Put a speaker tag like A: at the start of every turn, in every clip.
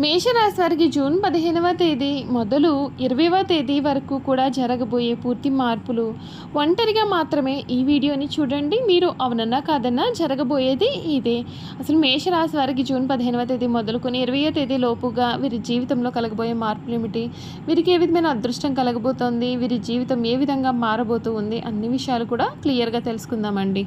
A: మేషరాశి వారికి జూన్ పదిహేనవ తేదీ మొదలు ఇరవైవ తేదీ వరకు కూడా జరగబోయే పూర్తి మార్పులు. ఒంటరిగా మాత్రమే ఈ వీడియోని చూడండి. మీరు అవునన్నా కాదన్నా జరగబోయేది ఇదే. అసలు మేషరాశి వారికి జూన్ పదిహేనవ తేదీ మొదలుకొని ఇరవయో తేదీ లోపుగా వీరి జీవితంలో కలగబోయే మార్పులు ఏమిటి? వీరికి ఏ విధమైన అదృష్టం కలగబోతోంది? వీరి జీవితం ఏ విధంగా మారబోతూ ఉంది? అన్ని విషయాలు కూడా క్లియర్గా తెలుసుకుందామండి.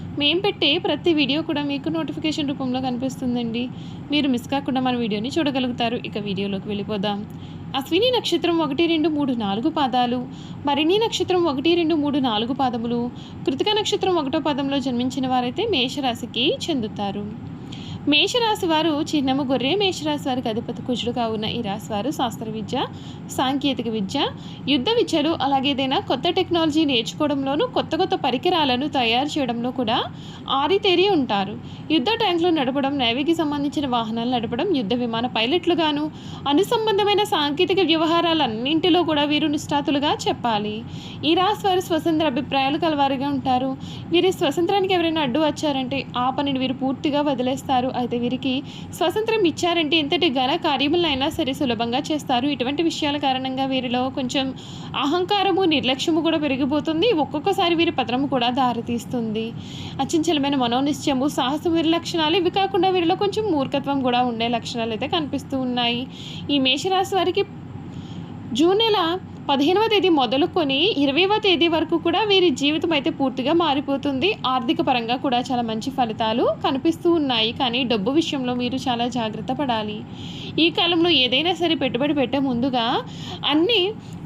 A: మేము పెట్టే ప్రతి వీడియో కూడా మీకు నోటిఫికేషన్ రూపంలో కనిపిస్తుందండి. మీరు మిస్ కాకుండా మన వీడియోని చూడగలుగుతారు. ఇక వీడియోలోకి వెళ్ళిపోదాం. అశ్విని నక్షత్రం ఒకటి రెండు మూడు నాలుగు పాదాలు. మరిణి నక్షత్రం ఒకటి రెండు మూడు నాలుగు పాదములు. కృతిక నక్షత్రం ఒకటో పాదంలో జన్మించిన వారైతే మేషరాశికి చెందుతారు. మేషరాశి వారు చిన్నము గొర్రె మేషరాశి వారికి అధిపతి కుజుడుగా ఉన్న ఈ రాశి వారు శాస్త్ర విద్య సాంకేతిక విద్య యుద్ధ విద్యలు అలాగే ఏదైనా కొత్త టెక్నాలజీ నేర్చుకోవడంలోనూ కొత్త కొత్త పరికరాలను తయారు చేయడంలో కూడా ఆరితేరి ఉంటారు. యుద్ధ ట్యాంకులు నడపడం నేవీకి సంబంధించిన వాహనాలు నడపడం యుద్ధ విమాన పైలట్లుగాను అనుసంబంధమైన సాంకేతిక వ్యవహారాలన్నింటిలో కూడా వీరు నిష్ఠాతులుగా చెప్పాలి. ఈ రాశి వారు స్వతంత్ర అభిప్రాయాలు కలవారుగా ఉంటారు. వీరి స్వతంత్రానికి ఎవరైనా అడ్డు వచ్చారంటే ఆ పనిని వీరు పూర్తిగా వదిలేస్తారు. అయితే వీరికి స్వతంత్రం ఇచ్చారంటే ఎంతటి ఘన కార్యములైనా సరే సులభంగా చేస్తారు. ఇటువంటి విషయాల కారణంగా వీరిలో కొంచెం అహంకారము నిర్లక్ష్యము కూడా పెరిగిపోతుంది. ఒక్కొక్కసారి వీరి పత్రము కూడా దారితీస్తుంది. అచంచలమైన మనోనిశ్చయము సాహసం వీరి లక్షణాలు ఇవి కాకుండా వీరిలో కొంచెం మూర్ఖత్వం కూడా ఉండే లక్షణాలు అయితే కనిపిస్తూ ఉన్నాయి. ఈ మేషరాశి వారికి జూన్ నెల పదిహేనవ తేదీ మొదలుకొని ఇరవైవ తేదీ వరకు కూడా వీరి జీవితం అయితే పూర్తిగా మారిపోతుంది. ఆర్థిక పరంగా కూడా చాలా మంచి ఫలితాలు కనిపిస్తూ ఉన్నాయి. కానీ డబ్బు విషయంలో మీరు చాలా జాగ్రత్త పడాలి. ఈ కాలంలో ఏదైనా సరే పెట్టుబడి పెట్టే ముందుగా అన్ని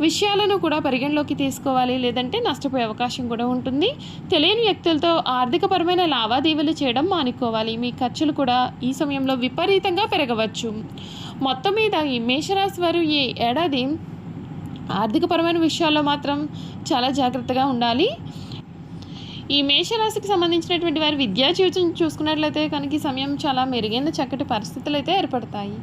A: విషయాలను కూడా పరిగణలోకి తీసుకోవాలి. లేదంటే నష్టపోయే అవకాశం కూడా ఉంటుంది. తెలియని వ్యక్తులతో ఆర్థికపరమైన లావాదేవీలు చేయడం మానుకోవాలి. మీ ఖర్చులు కూడా ఈ సమయంలో విపరీతంగా పెరగవచ్చు. మొత్తం మీద ఈ మేషరాశి వారు ఈ ఏడాది ఆర్థికపరమైన విషయాల్లో మాత్రం చాలా జాగ్రత్తగా ఉండాలి. ఈ మేషరాశికి సంబంధించినటువంటి వారి విద్యా జీవితం చూసుకున్నట్లయితే కనుక ఈ సమయం చాలా మెరుగైన చక్కటి పరిస్థితులు అయితే ఏర్పడతాయి.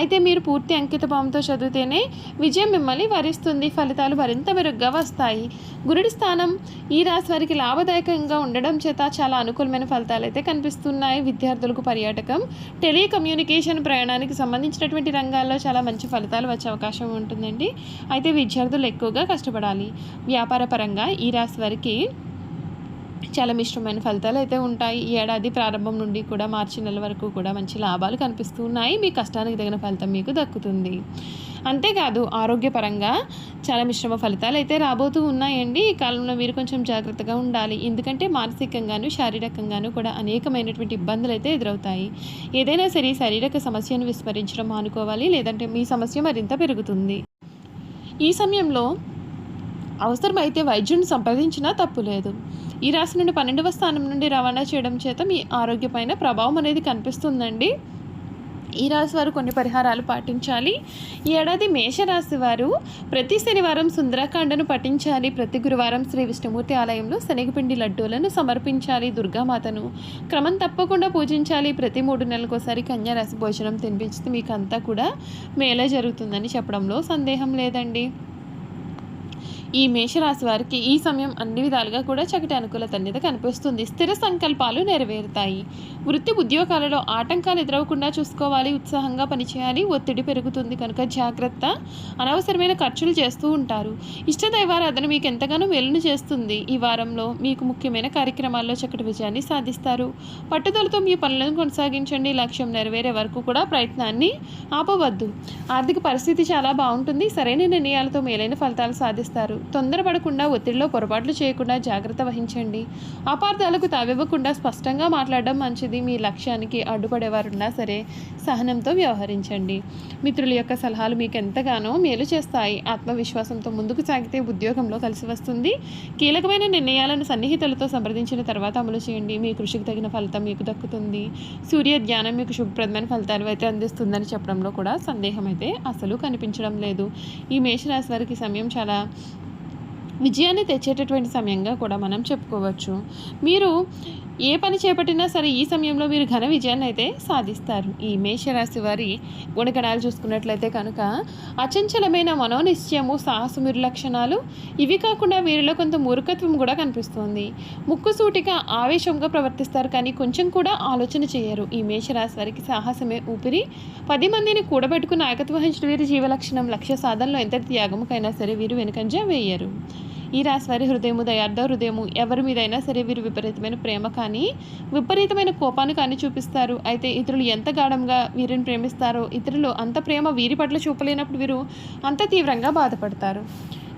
A: అయితే మీరు పూర్తి అంకిత భావంతో చదివితేనే విజయం మిమ్మల్ని వరిస్తుంది. ఫలితాలు మరింత మెరుగ్గా వస్తాయి. గురుడి స్థానం ఈ రాశి వారికి లాభదాయకంగా ఉండడం చేత చాలా అనుకూలమైన ఫలితాలు అయితే కనిపిస్తున్నాయి. విద్యార్థులకు పర్యాటకం టెలికమ్యూనికేషన్ ప్రయాణానికి సంబంధించినటువంటి రంగాల్లో చాలా మంచి ఫలితాలు వచ్చే అవకాశం ఉంటుందండి. అయితే విద్యార్థులు ఎక్కువగా కష్టపడాలి. వ్యాపార పరంగా ఈ రాశి వారికి చాలా మిశ్రమైన ఫలితాలు అయితే ఉంటాయి. ఈ ఏడాది ప్రారంభం నుండి కూడా మార్చి నెల వరకు కూడా మంచి లాభాలు కనిపిస్తూ ఉన్నాయి. మీ కష్టానికి తగిన ఫలితం మీకు దక్కుతుంది. అంతేకాదు ఆరోగ్యపరంగా చాలా మిశ్రమ ఫలితాలు అయితే రాబోతూ ఉన్నాయండి. ఈ కాలంలో మీరు కొంచెం జాగ్రత్తగా ఉండాలి. ఎందుకంటే మానసికంగాను శారీరకంగాను కూడా అనేకమైనటువంటి ఇబ్బందులు అయితే ఎదురవుతాయి. ఏదైనా సరే శారీరక సమస్యను విస్మరించడం మానుకోవాలి. లేదంటే మీ సమస్య మరింత పెరుగుతుంది. ఈ సమయంలో అవసరమైతే వైద్యుని సంప్రదించినా తప్పు లేదు. ఈ రాశి నుండి పన్నెండవ స్థానం నుండి రవాణా చేయడం చేత మీ ఆరోగ్యపైన ప్రభావం అనేది కనిపిస్తుందండి. ఈ రాశి వారు కొన్ని పరిహారాలు పాటించాలి. ఈ ఏడాది మేషరాశి వారు ప్రతి శనివారం సుందరకాండను పఠించాలి. ప్రతి గురువారం శ్రీ విష్ణుమూర్తి ఆలయంలో శనగపిండి లడ్డూలను సమర్పించాలి. దుర్గామాతను క్రమం తప్పకుండా పూజించాలి. ప్రతి మూడు నెలలకోసారి కన్యారాశి భోజనం తినిపించితే మీకు అంతా కూడా మేలే జరుగుతుందని చెప్పడంలో సందేహం లేదండి. ఈ మేషరాశి వారికి ఈ సమయం అన్ని విధాలుగా కూడా చక్కటి అనుకూలత అనేది కనిపిస్తుంది. స్థిర సంకల్పాలు నెరవేరుతాయి. వృత్తి ఉద్యోగాలలో ఆటంకాలు ఎదురవకుండా చూసుకోవాలి ఉత్సాహంగా పనిచేయాలి ఒత్తిడి పెరుగుతుంది కనుక జాగ్రత్త అనవసరమైన ఖర్చులు చేస్తూ ఉంటారు. ఇష్టదైవారాధన మీకు ఎంతగానో మేలును చేస్తుంది. ఈ వారంలో మీకు ముఖ్యమైన కార్యక్రమాల్లో చక్కటి విజయాన్ని సాధిస్తారు. పట్టుదలతో మీ పనులను కొనసాగించండి. లక్ష్యం నెరవేరే వరకు కూడా ప్రయత్నాన్ని ఆపవద్దు. ఆర్థిక పరిస్థితి చాలా బాగుంటుంది. సరైన నిర్ణయాలతో మేలైన ఫలితాలు సాధిస్తారు. తొందరపడకుండా ఒత్తిడిలో పొరపాట్లు చేయకుండా జాగ్రత్త వహించండి. అపార్థాలకు తావివ్వకుండా స్పష్టంగా మాట్లాడడం మంచిది. మీ లక్ష్యానికి అడ్డుపడేవారున్నా సరే సహనంతో వ్యవహరించండి. మిత్రుల యొక్క సలహాలు మీకు ఎంతగానో మేలు చేస్తాయి. ఆత్మవిశ్వాసంతో ముందుకు సాగితే ఉద్యోగంలో కలిసి వస్తుంది. కీలకమైన నిర్ణయాలను సన్నిహితులతో సంప్రదించిన తర్వాత అమలు చేయండి. మీ కృషికి తగిన ఫలితం మీకు దక్కుతుంది. సూర్య ధ్యానం మీకు శుభప్రదమైన ఫలితాలు అయితే అందిస్తుందని చెప్పడంలో కూడా సందేహం అయితే అసలు కనిపించడం లేదు. ఈ మేషరాశి వారికి సమయం చాలా విజయాన్ని తెచ్చేటటువంటి సమయంగా కూడా మనం చెప్పుకోవచ్చు. మీరు ఏ పని చేపట్టినా సరే ఈ సమయంలో మీరు ఘన విజయాన్ని అయితే సాధిస్తారు. ఈ మేషరాశి వారి గుణగణాలు చూసుకున్నట్లయితే కనుక అచంచలమైన మనోనిశ్చయము సాహసమిరు లక్షణాలు ఇవి కాకుండా వీరిలో కొంత మూర్ఖత్వం కూడా కనిపిస్తుంది. ముక్కుసూటిగా ఆవేశంగా ప్రవర్తిస్తారు కానీ కొంచెం కూడా ఆలోచన చేయరు. ఈ మేషరాశి వారికి సాహసమే ఊపిరి. పది మందిని కూడబెట్టుకుని నాయకత్వం వహించిన వీరి జీవలక్షణం లక్ష్య సాధనలో ఎంత త్యాగముకైనా సరే వీరు వెనుకంజ వేయరు. ఈ రాశి వారి హృదయము దయార్థ హృదయము. ఎవరి మీదైనా సరే వీరు విపరీతమైన ప్రేమ కానీ విపరీతమైన కోపాన్ని కానీ చూపిస్తారు. అయితే ఇతరులు ఎంత గాఢంగా వీరిని ప్రేమిస్తారో ఇతరులు అంత ప్రేమ వీరి పట్ల చూపలేనప్పుడు వీరు అంత తీవ్రంగా బాధపడతారు.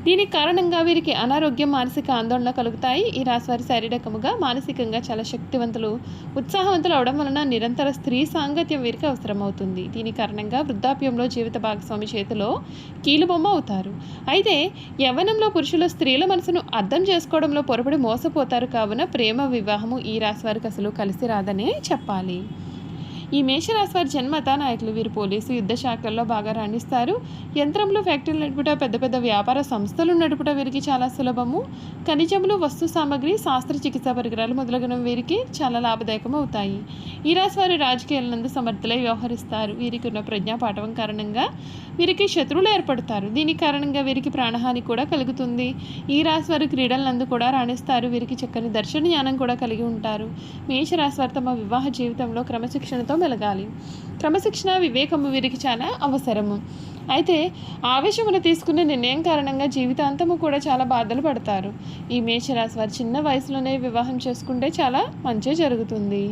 A: దీనికి కారణంగా వీరికి అనారోగ్యం మానసిక ఆందోళన కలుగుతాయి. ఈ రాశివారి శారీరకముగా మానసికంగా చాలా శక్తివంతులు ఉత్సాహవంతులు అవడం వలన నిరంతర స్త్రీ సాంగత్యం వీరికి అవసరమవుతుంది. దీని కారణంగా వృద్ధాప్యంలో జీవిత భాగస్వామి చేతిలో కీలుబొమ్మ అవుతారు. అయితే యవ్వనంలో పురుషులు స్త్రీల మనసును అర్థం చేసుకోవడంలో పొరపడి మోసపోతారు. కావున ప్రేమ వివాహము ఈ రాశివారికి అసలు కలిసి రాదనే చెప్పాలి. ఈ మేషరాశి వారి జన్మత నాయకులు వీరు పోలీసు యుద్ధ శాఖల్లో బాగా రాణిస్తారు. యంత్రంలో ఫ్యాక్టరీలు నడుపుట పెద్ద పెద్ద వ్యాపార సంస్థలు నడుపుట వీరికి చాలా సులభము. ఖనిజములు వస్తు సామాగ్రి శాస్త్ర చికిత్స పరికరాలు మొదలగునవి వీరికి చాలా లాభదాయకం అవుతాయి ఈ రాశి వారు రాజకీయాలందు సమర్థులై వ్యవహరిస్తారు. వీరికి ఉన్న ప్రజ్ఞాపాఠవం కారణంగా వీరికి శత్రువులు ఏర్పడతారు. దీని కారణంగా వీరికి ప్రాణహాని కూడా కలుగుతుంది. ఈ రాశి వారు క్రీడలందు కూడా రాణిస్తారు. వీరికి చక్కని దర్శన జ్ఞానం కూడా కలిగి ఉంటారు. మేష రాశి వారు తమ వివాహ జీవితంలో క్రమశిక్షణతో మెలగాలి క్రమశిక్షణ వివేకము వీరికి చాలా అవసరము. అయితే ఆవేశమును తీసుకునే నిర్ణయం కారణంగా జీవితాంతము కూడా చాలా బాధలు పడతారు. ఈ మేషరాశి వారు చిన్న వయసులోనే వివాహం చేసుకుంటే చాలా మంచి జరుగుతుంది.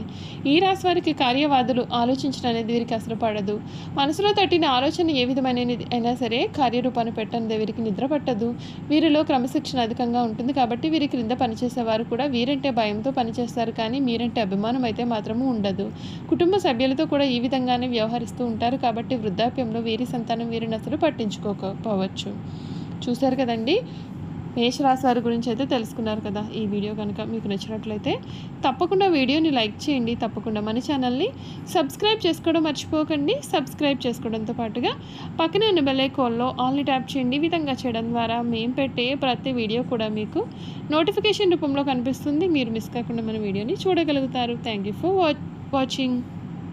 A: ఈ రాశి వారికి కార్యవాదులు ఆలోచించడం అనేది వీరికి అసలు పడదు. మనసులో తట్టిన ఆలోచన ఏ విధమైన అయినా సరే కార్యరూపాన్ని పెట్టనిది వీరికి నిద్ర పట్టదు. వీరిలో క్రమశిక్షణ అధికంగా ఉంటుంది కాబట్టి వీరి క్రింద పనిచేసేవారు కూడా వీరంటే భయంతో పనిచేస్తారు కానీ మీరంటే అభిమానం అయితే మాత్రము ఉండదు. కుటుంబ సభ్యులతో కూడా ఈ విధంగానే వ్యవహరిస్తూ ఉంటారు కాబట్టి వృద్ధాప్యంలో వీరి సంతానం వీరిని అసలు పట్టించుకోకపోవచ్చు. చూశారు కదండి? మేషరాశి వారి గురించి అయితే తెలుసుకున్నారు కదా ఈ వీడియో కనుక. మీకు నచ్చినట్లయితే తప్పకుండా వీడియోని లైక్ చేయండి. తప్పకుండా మన ఛానల్ని సబ్స్క్రైబ్ చేసుకోవడం మర్చిపోకండి. సబ్స్క్రైబ్ చేసుకోవడంతో పాటుగా పక్కనే ఉన్న బెల్ ఐకాన్లో ఆల్ని ట్యాప్ చేయండి. ఈ విధంగా చేయడం ద్వారా మేము పెట్టే ప్రతి వీడియో కూడా మీకు నోటిఫికేషన్ రూపంలో కనిపిస్తుంది. మీరు మిస్ కాకుండా మన వీడియోని చూడగలుగుతారు. Thank you for watching.